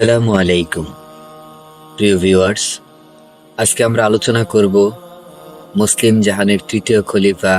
আসসালামু আলাইকুম। প্রিয় ভিউয়ার্স, আজকে আমরা আলোচনা করব মুসলিম জাহানের তৃতীয় খলিফা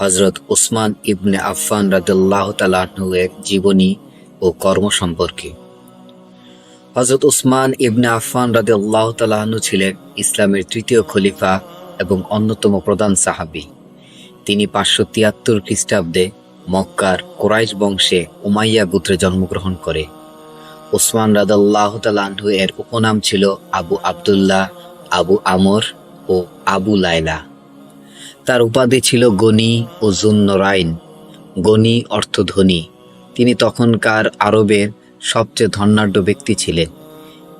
হজরত ওসমান ইবনে আফফান রাদুল্লাহ তালাহের জীবনী ও কর্ম সম্পর্কে। হজরত ওসমান ইবনে আফফান রাদুল্লাহ তালাহনু ছিলেন ইসলামের তৃতীয় খলিফা এবং অন্যতম প্রধান সাহাবী। তিনি পাঁচশো তিয়াত্তর খ্রিস্টাব্দে মক্কার কোরাইশ বংশে উমাইয়া গোত্রে জন্মগ্রহণ করে। ওসমান রাদাল্লাহ তালাহু এর উপনাম ছিল আবু আবদুল্লাহ, আবু আমর ও আবু লাইলা তার উপাধি ছিল গনি ও জুন্নরাইন। গনি অর্থ ধনী। তিনি তখনকার আরবের সবচেয়ে ধনাঢ্য ব্যক্তি ছিলেন।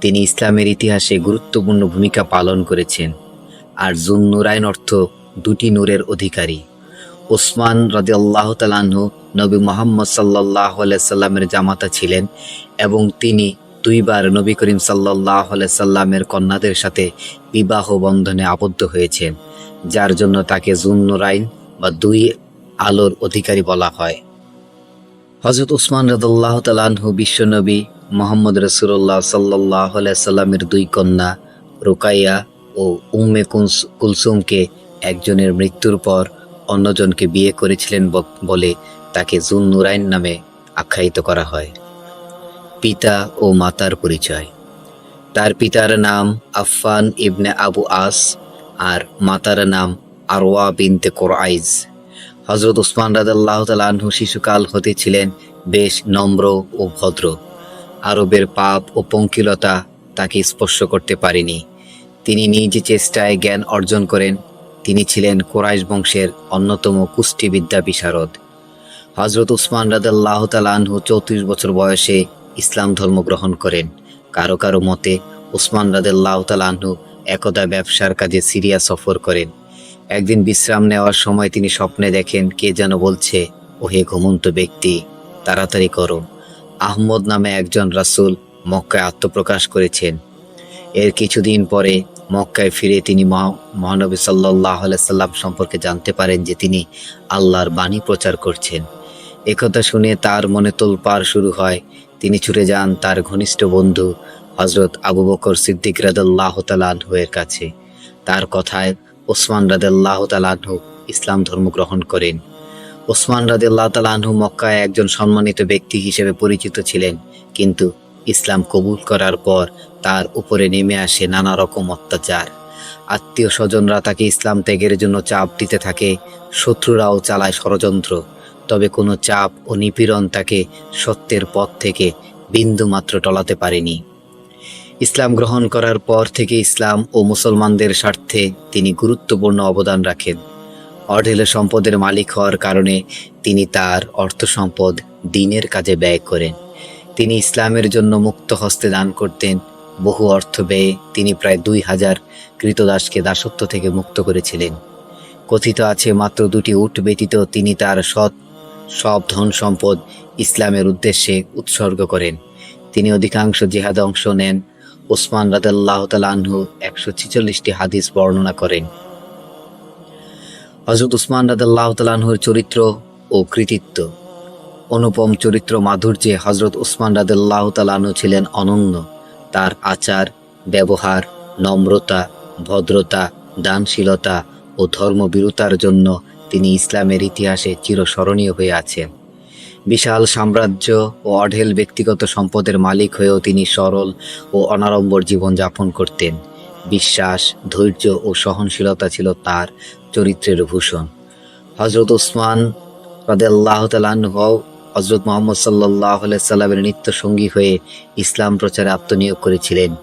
তিনি ইসলামের ইতিহাসে গুরুত্বপূর্ণ ভূমিকা পালন করেছেন। আর জুন্নুরাইন অর্থ দুটি নূরের অধিকারী। ওসমান রাজি আল্লাহ তালাহু নবী মোহাম্মদ সাল্লাহ সাল্লামের জামাতা ছিলেন এবং তিনি দুইবার নবী করিম সাল্লাহ সাল্লামের কন্যাদের সাথে বিবাহ বন্ধনে আবদ্ধ হয়েছেন, যার জন্য তাকে জুন্নুরাইন বা দুই আলোর অধিকারী বলা হয়। হজরত উসমান রদুল্লাহ তালাহু বিশ্বনবী মোহাম্মদ রসুল্লাহ সাল্লাহ সাল্লামের দুই কন্যা রুকাইয়া ও উম্মে কুলস- কুলসুমকে একজনের মৃত্যুর পর অন্যজনকে বিয়ে করেছিলেন বলে তাকে জুন নুরাইন নামে আখ্যায়িত করা হয়। পিতা ও মাতার পরিচয়। তার পিতার নাম আফফান ইবনে আবু আস আর মাতার নাম আরওয়া বিনতে কোরআইজ হজরত উসমান রাদাল্লাহ তালাহু শিশুকাল হতে ছিলেন বেশ নম্র ও ভদ্র। আরবের পাপ ও পঙ্কিলতা তাকে স্পর্শ করতে পারেনি। তিনি নিজ চেষ্টায় জ্ঞান অর্জন করেন তিনি ছিলেন কোরাইশ বংশের অন্যতম কুষ্টিবিদ্যা বিশারদ। হজরত উসমান রাদাল্লাহ তালাহু চৌত্রিশ বছর বয়সে ইসলাম ধর্ম গ্রহণ করেন। কারও কারও মতে উসমান রাদাল্লাহ তালাহু একদা ব্যবসার কাজে সিরিয়া সফর করেন। একদিন বিশ্রাম নেওয়ার সময় তিনি স্বপ্নে দেখেন কে যেন বলছে, ওহে ঘুমন্ত ব্যক্তি, তাড়াতাড়ি করো। আহমদ নামে একজন রাসূল মক্কায় আত্মপ্রকাশ করেছেন। এর কিছুদিন পরে মক্কায় ফিরে তিনি মহা- মহানবী সাল্লাহ সাল্লাম সম্পর্কে জানতে পারেন যে তিনি আল্লাহর বাণী প্রচার করছেন। একথা শুনে তার মনে তোলপাড় শুরু হয়। তিনি ছুটে যান তার ঘনিষ্ঠ বন্ধু হজরত আবু বকর সিদ্দিক রাদাল্লাহ তালাহু কাছে। তার কথায় ওসমান রাদাল্লাহ তালাহু ইসলাম ধর্ম গ্রহণ করেন। ওসমান রাদাল্লাহ তালাহু মক্কায় একজন সম্মানিত ব্যক্তি হিসেবে পরিচিত ছিলেন। কিন্তু ইসলাম কবুল করার পর তার উপরে নেমে আসে নানা রকম অত্যাচার। আত্মীয় স্বজনরা তাকে ইসলাম ত্যাগের জন্য চাপ দিতে থাকে, শত্রুরাও চালায় ষড়যন্ত্র। তবে কোনো চাপ ও নিপীড়ন তাকে সত্যের পথ থেকে বিন্দু মাত্র টলাতে পারেনি। ইসলাম গ্রহণ করার পর থেকে ইসলাম ও মুসলমানদের স্বার্থে তিনি গুরুত্বপূর্ণ অবদান রাখেন। অঢেল সম্পদের মালিক হওয়ার কারণে তিনি তার অর্থ সম্পদ দিনের কাজে ব্যয় করেন। তিনি ইসলামের জন্য মুক্ত হস্তে দান করতেন। বহু অর্থ ব্যয়ে তিনি প্রায় দুই হাজার কৃতদাসকে দাসত্ব থেকে মুক্ত করেছিলেন। কথিত আছে, মাত্র দুটি উট ব্যতীত তিনি তার সৎ, সব ধন সম্পদ ইসলামের উদ্দেশ্যে উৎসর্গ করেন। তিনি অধিকাংশ জিহাদে অংশ নেন। ওসমান রাদাল্লাহ তালাহু একশো ছিচল্লিশটি হাদিস বর্ণনা করেন। হজরত উসমান রাদাল্লাহ তালাহুর চরিত্র ও কৃতিত্ব। অনুপম চরিত্র মাধুর্যে হজরত উসমান রাদাল্লাহ তালাহু ছিলেন অনন্য। তার আচার, ব্যবহার, নম্রতা, ভদ্রতা, দানশীলতা ও ধর্মবীরতার জন্য তিনি ইসলামের ইতিহাসে চিরস্মরণীয় হয়ে আছেন। বিশাল সাম্রাজ্য ও অঢেল ব্যক্তিগত সম্পদের মালিক হয়েও তিনি সরল ও অনাড়ম্বর জীবনযাপন করতেন। বিশ্বাস, ধৈর্য ও সহনশীলতা ছিল তার চরিত্রের ভূষণ। হজরত ওসমান রাদেল্লাহ তালাহ হজরত মোহাম্মদ সাল্লাহ সাল্লামের নিত্য সঙ্গী হয়ে ইসলাম প্রচারে আত্মনিয়োগ করেছিলেন।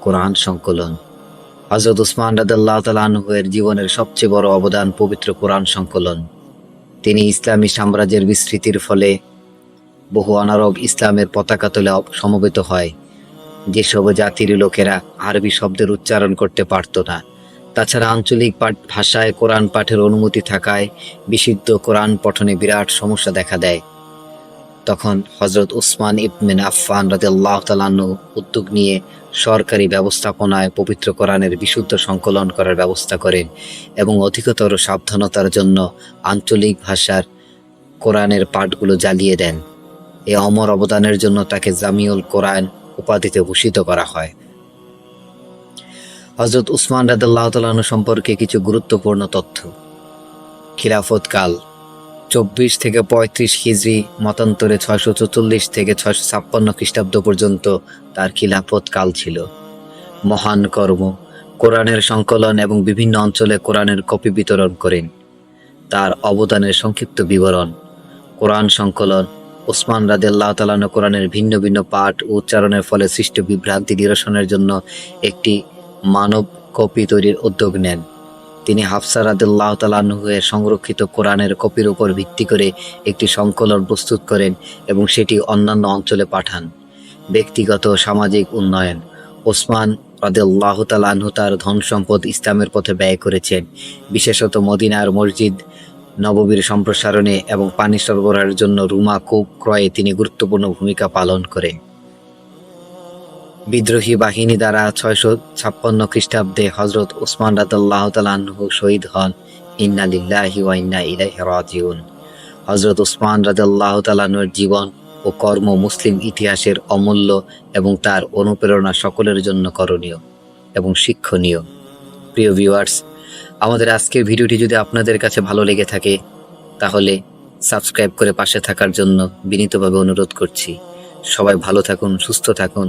কোরআন সংকলন। হজরত উসমান রাদাল্লাহ তালাহের জীবনের সবচেয়ে বড় অবদান পবিত্র কোরআন সংকলন। তিনি ইসলামী সাম্রাজ্যের বিস্তৃতির ফলে বহু অনারব ইসলামের পতাকা তোলে সমবেত হয়। যেসব জাতির লোকেরা আরবি শব্দের উচ্চারণ করতে পারত না। তাছাড়া আঞ্চলিক পাঠ ভাষায় কোরআন পাঠের অনুমতি থাকায় বিশুদ্ধ কোরআন পঠনে বিরাট সমস্যা দেখা দেয়। তখন হজরত উসমান ইবমিন আফফান রাদিয়াল্লাহ তালান্নু উদ্যোগ নিয়ে সরকারি ব্যবস্থাপনায় পবিত্র কোরআনের বিশুদ্ধ সংকলন করার ব্যবস্থা করেন এবং অধিকতর সাবধানতার জন্য আঞ্চলিক ভাষার কোরআনের পাঠগুলো জ্বালিয়ে দেন। এ অমর অবদানের জন্য তাকে জামিউল কোরআন উপাধিতে ভূষিত করা হয়। হজরত উসমান রাদাল্লাহ তালাহু সম্পর্কে কিছু গুরুত্বপূর্ণ তথ্য। খিলাফত কাল চব্বিশ থেকে পঁয়ত্রিশ হিজড়ি মতান্তরে ছয়শো চৌচল্লিশ থেকে ছয়শো ছাপ্পান্ন খ্রিস্টাব্দ পর্যন্ত তার খিলাফত কাল ছিল। মহান কর্ম, কোরআনের সংকলন এবং বিভিন্ন অঞ্চলে কোরআনের কপি বিতরণ করেন। তার অবদানের সংক্ষিপ্ত বিবরণ, কোরআন সংকলন, ওসমান রাদেল্লাহ তালানো কোরআনের ভিন্ন ভিন্ন পাঠ ও উচ্চারণের ফলে সৃষ্ট বিভ্রান্তি নিরসনের জন্য একটি মানব কপি তৈরির উদ্যোগ নেন। তিনি হাফসা রাদেল্লাহ তালাহুয়ের সংরক্ষিত কোরআনের কপির উপর ভিত্তি করে একটি সংকলন প্রস্তুত করেন এবং সেটি অন্যান্য অঞ্চলে পাঠান। ব্যক্তিগত সামাজিক উন্নয়ন। ওসমান রাদেল্লাহ তালাহু তার ধন সম্পদ ইসলামের পথে ব্যয় করেছেন। বিশেষত মদিনার মসজিদ, নববীর সম্প্রসারণে এবং পানি সরবরাহের জন্য রুমা কূপ ক্রয়ে তিনি গুরুত্বপূর্ণ ভূমিকা পালন করেন। বিদ্রোহী বাহিনী দ্বারা ছয়শো ছাপ্পান্ন খ্রিস্টাব্দে হজরত ওসমান রাদাল্লাহ তালাহু শহীদ হন। ইন্না লিল্লাহি ওয়া ইন্না ইলাইহি রাজিউন। হজরত ওসমান রাদাল্লাহ তালাহুর জীবন ও কর্ম মুসলিম ইতিহাসের অমূল্য এবং তার অনুপ্রেরণা সকলের জন্য করণীয় এবং শিক্ষণীয়। প্রিয় ভিউয়ার্স আমাদের আজকের ভিডিওটি যদি আপনাদের কাছে ভালো লেগে থাকে, তাহলে সাবস্ক্রাইব করে পাশে থাকার জন্য বিনীতভাবে অনুরোধ করছি। সবাই ভালো থাকুন, সুস্থ থাকুন।